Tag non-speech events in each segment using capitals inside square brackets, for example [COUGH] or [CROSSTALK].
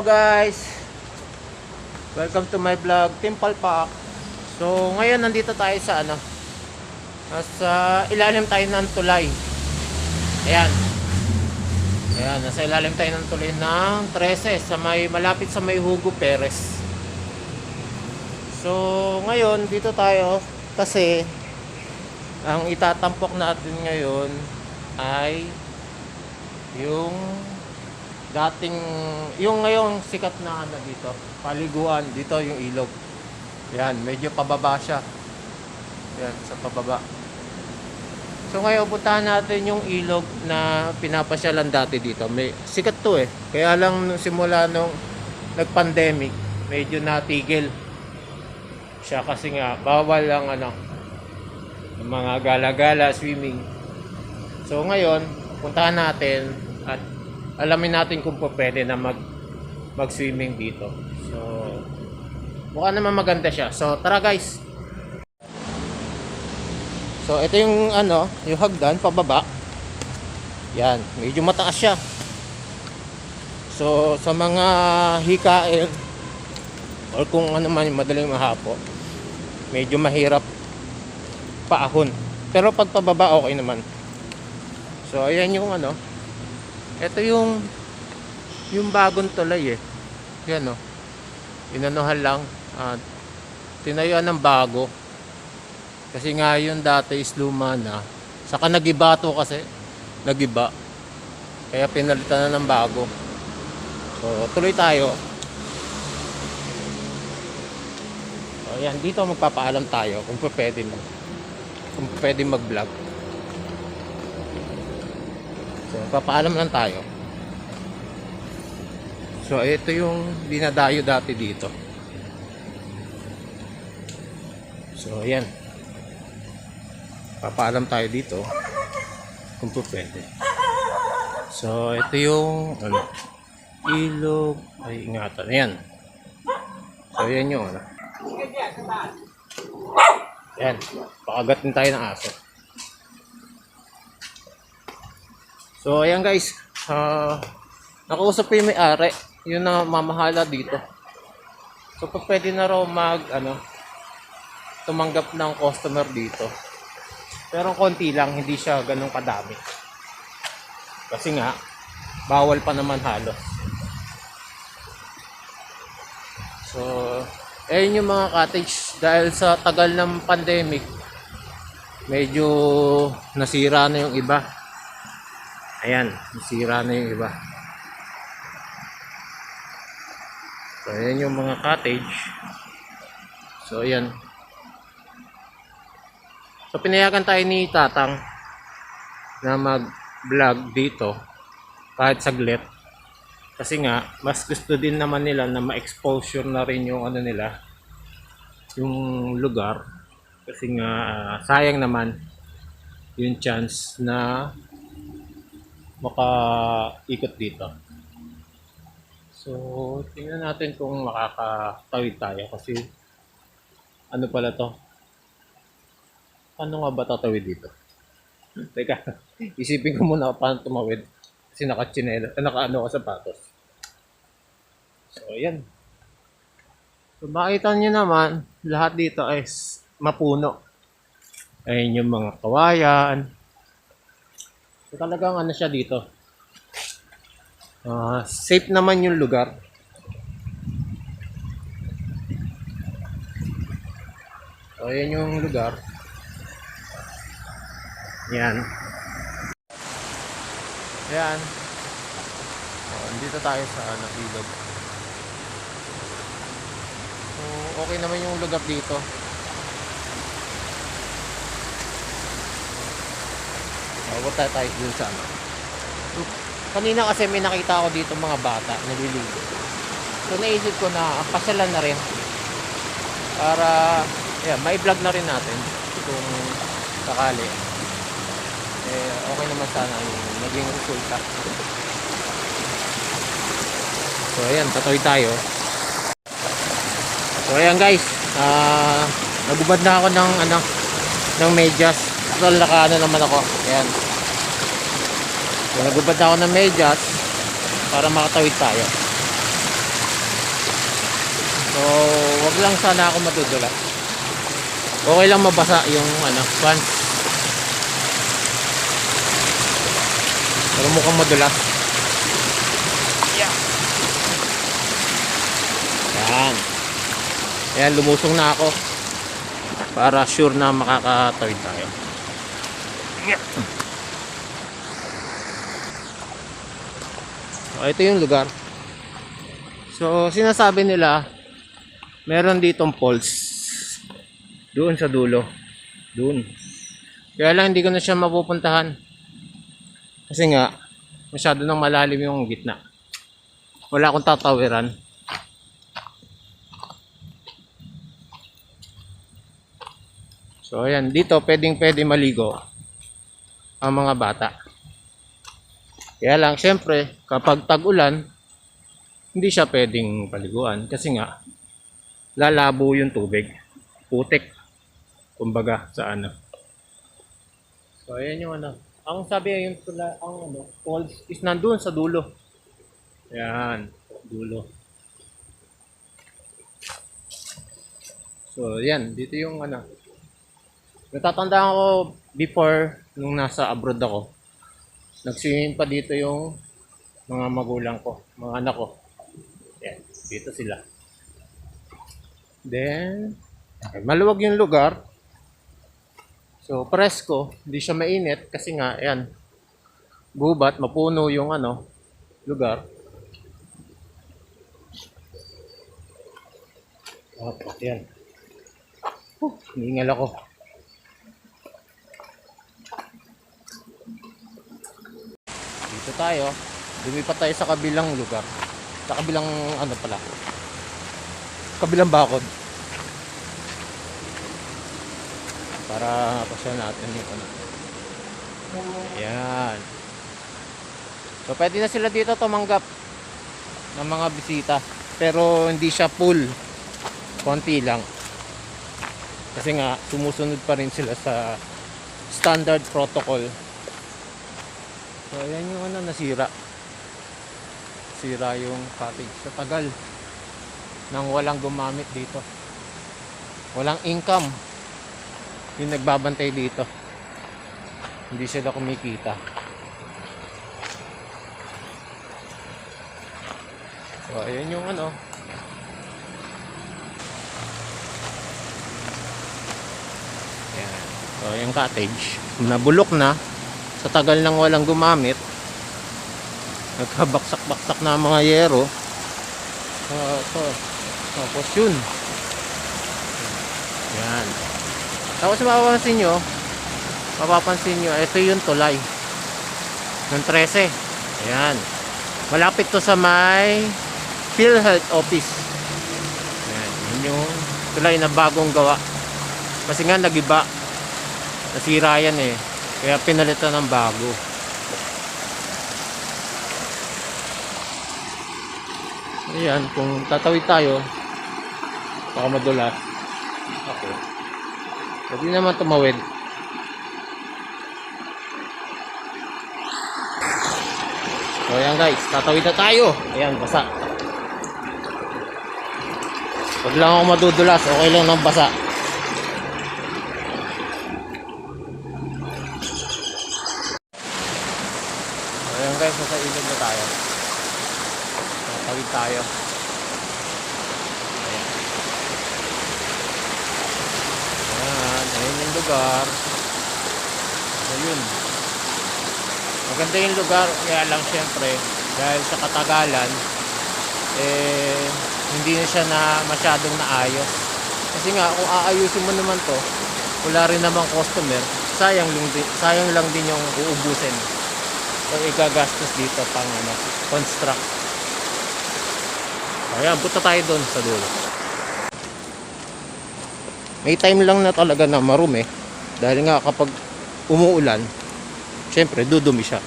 guys! Welcome to my vlog, Timple Park. So ngayon nandito tayo sa ano Nasa ilalim tayo ng tulay Ayan Ayan, nasa ilalim tayo ng tulay ng 13 sa may, Malapit sa may Hugo Perez So ngayon dito tayo Kasi Ang itatampok natin ngayon Ay Yung dating yung ngayong sikat na ano dito paliguan dito yung ilog. Yan medyo pababa siya. Yan sa pababa. So ngayon puntahan natin yung ilog na pinapasyalan dati dito. May sikat to eh. Kaya lang simula nung nag pandemic medyo natigil. Siya kasi nga bawal ang ano mga gala-gala swimming. So ngayon puntahan natin at alamin natin kung pwede na mag mag-swimming dito. So, mukha naman maganda siya. So, tara guys. So, ito yung ano, yung hagdan pababa. Yan, medyo mataas siya. So, sa mga hikain or kung ano man madaling mahapo, medyo mahirap paahon. Pero pag pababa, okay naman. So, ayan yung ano, ito yung yung bagong tulay eh. Yan oh. Inanuhan lang at tinayuan ng bago. Kasi nga yun dati is luma na. Saka nagiba to kasi. Nagiba. Kaya pinalitan na ng bago. So tuloy tayo. So yan, dito magpapaalam tayo kung pwede mo. Kung pwede mag-vlog. So, papaalam lang tayo. So, ito yung dinadayo dati dito. So, ayan. Papaalam tayo dito kung po pwede. So, ito yung ano, ilog. Ay, ingatan. Ayan. So, ayan yung ano. Ayan. Pakagat din tayo ng aso. So, ayan guys. Uh, nakausap ko yung may-ari. Yun na mamahala dito. So, pwede na raw mag, ano, tumanggap ng customer dito. Pero konti lang, hindi siya ganun kadami. Kasi nga, bawal pa naman halos. So, ayun yung mga cottage. Dahil sa tagal ng pandemic, medyo nasira na yung iba. Ayan, nasira na yung iba. So, ayan yung mga cottage. So, ayan. So, pinayagan tayo ni Tatang na mag-vlog dito kahit saglit. Kasi nga, mas gusto din naman nila na ma-exposure na rin yung ano nila, yung lugar. Kasi nga, ah, sayang naman yung chance na makaikot dito. So, tingnan natin kung makakatawid tayo kasi ano pala to? Paano nga ba tatawid dito? [LAUGHS] Teka, isipin ko muna paano tumawid kasi naka-chinela, eh, naka-ano ka sapatos. So, ayan. So, makita nyo naman, lahat dito ay mapuno. Ayun yung mga kawayan, So, talagang ano siya dito. Ah, safe naman yung lugar. So, ayan yung lugar. Yan. Ayan. So, andito tayo sa ano, ilog. So, okay naman yung lugar dito. Uh, punta tayo dun sa ano. Kanina kasi may nakita ako dito mga bata naliligo. So naisip ko na pasyalan na rin. Para yeah, may vlog na rin natin kung sakali. Eh okay naman sana yung naging resulta. So ayan, tatoy tayo. So ayan guys, ah nagubad na ako ng ano ng medyas. Total naka ano naman ako. Ayan. So, nagubad na ako ng medyas para makatawid tayo. wag lang sana ako madudulas. Okay lang mabasa yung ano, pants. Pero mukhang madulas. Yeah. Yan. Ayan, lumusong na ako. Para sure na makakatawid tayo. So, ito yung lugar. So, sinasabi nila, meron ditong falls. Doon sa dulo. Doon. Kaya lang hindi ko na siya mapupuntahan. Kasi nga, masyado nang malalim yung gitna. Wala akong tatawiran. So, ayan. Dito, pwedeng pwede maligo ang mga bata. Kaya lang, syempre, kapag tag-ulan, hindi siya pwedeng paliguan kasi nga lalabo yung tubig. Putik. Kumbaga sa ano. So ayan yung ano. Ang sabi yung tula, ang ano, falls is nandun sa dulo. Ayan, dulo. So yan, dito yung ano. Natatandaan ko before nung nasa abroad ako. Nagsimin pa dito yung mga magulang ko, mga anak ko. Yan, dito sila. Then, okay, maluwag yung lugar. So, presko, hindi siya mainit kasi nga, yan, gubat, mapuno yung ano, lugar. Opo, yan. Huh, hiningal ako. Dito tayo. Lumipat tayo sa kabilang lugar. Sa kabilang ano pala. Kabilang bakod. Para pasyan natin yung ano. Ayan. So pwede na sila dito tumanggap ng mga bisita. Pero hindi siya full. Konti lang. Kasi nga sumusunod pa rin sila sa standard protocol. So ayan yung ano nasira. Sira yung cottage sa tagal. Nang walang gumamit dito. Walang income. Yung nagbabantay dito. Hindi sila kumikita. So ayan yung ano. Ayan. So yung cottage. Nabulok na sa tagal nang walang gumamit. Nagkabaksak-baksak na mga yero. Uh, so, tapos yun yan. Tapos mapapansin nyo mapapansin nyo ito yung tulay ng 13 ayan. Malapit to sa may PhilHealth office. Ayan. Yun yung tulay na bagong gawa. Kasi nga nagiba. Nasira yan eh kaya pinalitan ng bago Ayan, kung tatawid tayo, baka madulas. Ako. Pwede naman tumawid. So ayan guys, tatawid na tayo. Ayan, basa. Huwag lang ako madudulas, okay lang ng basa. Ayan guys, nasa ilog na tayo. Tatawid tayo. Ayan. Ayan, ayun yung lugar. Ayun. Maganda yung lugar, kaya lang syempre, dahil sa katagalan, eh, hindi na siya na masyadong naayos. Kasi nga, kung aayusin mo naman to, wala rin namang customer, sayang lang din, sayang lang din yung uubusin. So, igagastos dito pang ano, construct. Ayan, punta tayo doon sa dulo. May time lang na talaga na marumi. Dahil nga kapag umuulan, syempre dudumi siya.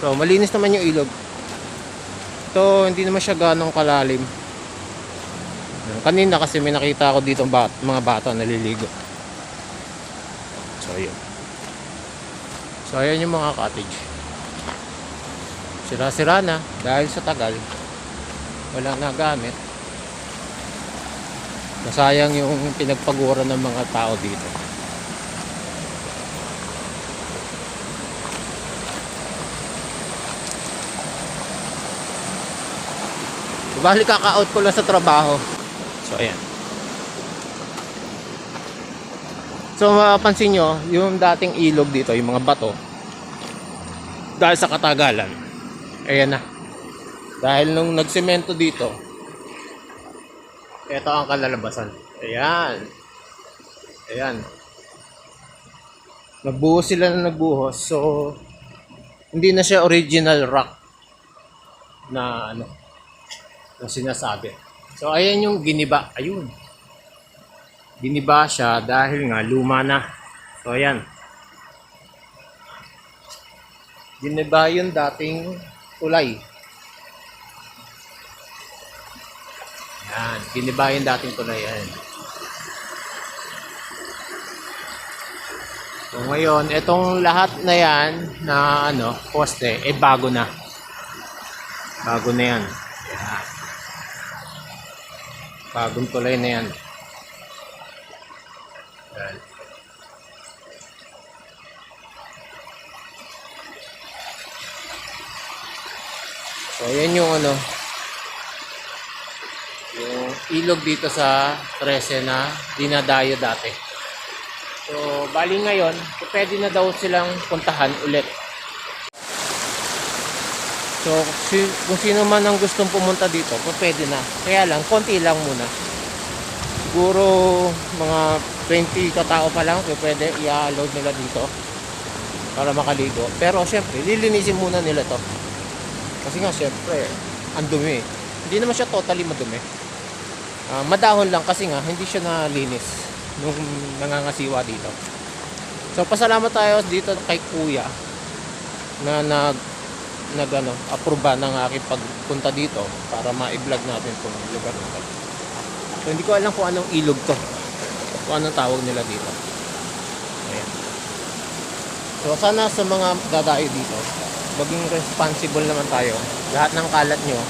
So, malinis naman yung ilog. Ito, hindi naman siya ganong kalalim. Kanina kasi may nakita ako dito bat, mga bata naliligo. So, yun. So, ayan yung mga cottage. Sira-sira na dahil sa tagal. Walang nagamit. Nasayang yung pinagpagura ng mga tao dito. Bali kaka-out ko lang sa trabaho. So ayan. So mapapansin nyo, yung dating ilog dito, yung mga bato, dahil sa katagalan, ayan na. Dahil nung nagsemento dito, ito ang kalalabasan. Ayan. Ayan. Nagbuhos sila na nagbuhos. So, hindi na siya original rock na ano, na sinasabi. So, ayan yung giniba. Ayun. Giniba siya dahil nga luma na. So, ayan. Giniba yung dating tulay. Yan, giniba yung dating tulay. Yan. So ngayon, itong lahat na yan na ano, poste, eh bago na. Bago na yan. Yan. Bagong tulay na yan. So, yan yung ano, yung ilog dito sa 13 na dinadayo dati. So, bali ngayon, pwede na daw silang puntahan ulit. So, kung sino man ang gustong pumunta dito, pwede na. Kaya lang, konti lang muna. Siguro, mga 20 katao pa lang, pwede i-load nila dito para makaligo. Pero, syempre, lilinisin muna nila to. Kasi nga, syempre, ang dumi. Hindi naman siya totally madumi. Ah, madahon lang kasi nga, hindi siya nalinis nung nangangasiwa dito. So, pasalamat tayo dito kay Kuya na nag nag ano, aproba ng aking pagpunta dito para ma-vlog natin itong lugar na. So, hindi ko alam kung anong ilog to. Kung anong tawag nila dito. Ayan. So, sana sa mga dadayo dito, maging responsible naman tayo. Lahat ng kalat nyo,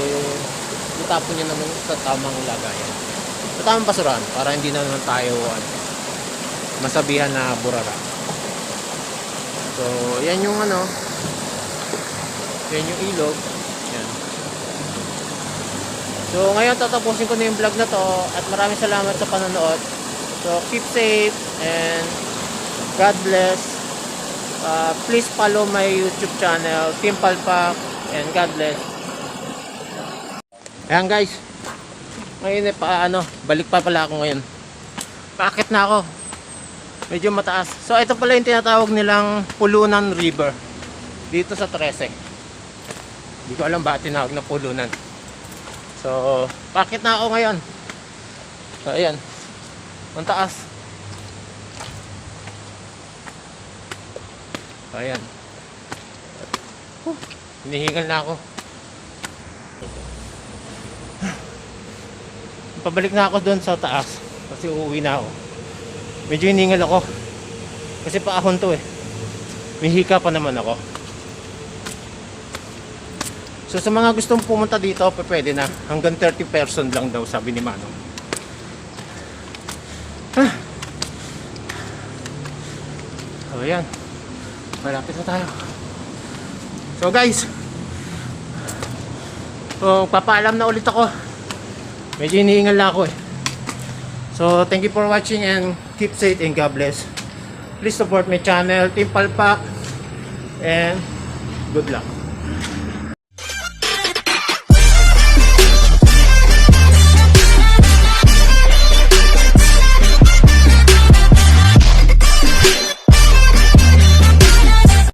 eh, itapon nyo naman sa tamang lagayan. Sa tamang basurahan, para hindi na naman tayo ano, masabihan na burara. So, yan yung ano, yan yung ilog. So, ngayon tatapusin ko na yung vlog na to at maraming salamat sa panonood. So, keep safe and God bless. Uh, please follow my YouTube channel, Team Palpak, and God bless. Ayan guys. Ngayon eh, pa, ano, balik pa pala ako ngayon. Paakit na ako. Medyo mataas. So ito pala yung tinatawag nilang Pulunan River. Dito sa Trece. Hindi ko alam bakit tinawag na Pulunan. So, paakit na ako ngayon. So ayan. Ang taas. So, ayan. Huh, hinihingal na ako. [SIGHS] Pabalik na ako doon sa taas. Kasi uuwi na ako. Medyo hiningal ako. Kasi paahon to eh. May hika pa naman ako. So sa mga gustong pumunta dito, pwede na. Hanggang 30 person lang daw sabi ni Manong. Ah. So yan. Malapit na tayo. So guys. So papaalam na ulit ako. Medyo hinihingal na ako eh. So, thank you for watching and keep safe and God bless. Please support my channel, Team Palpak, and good luck.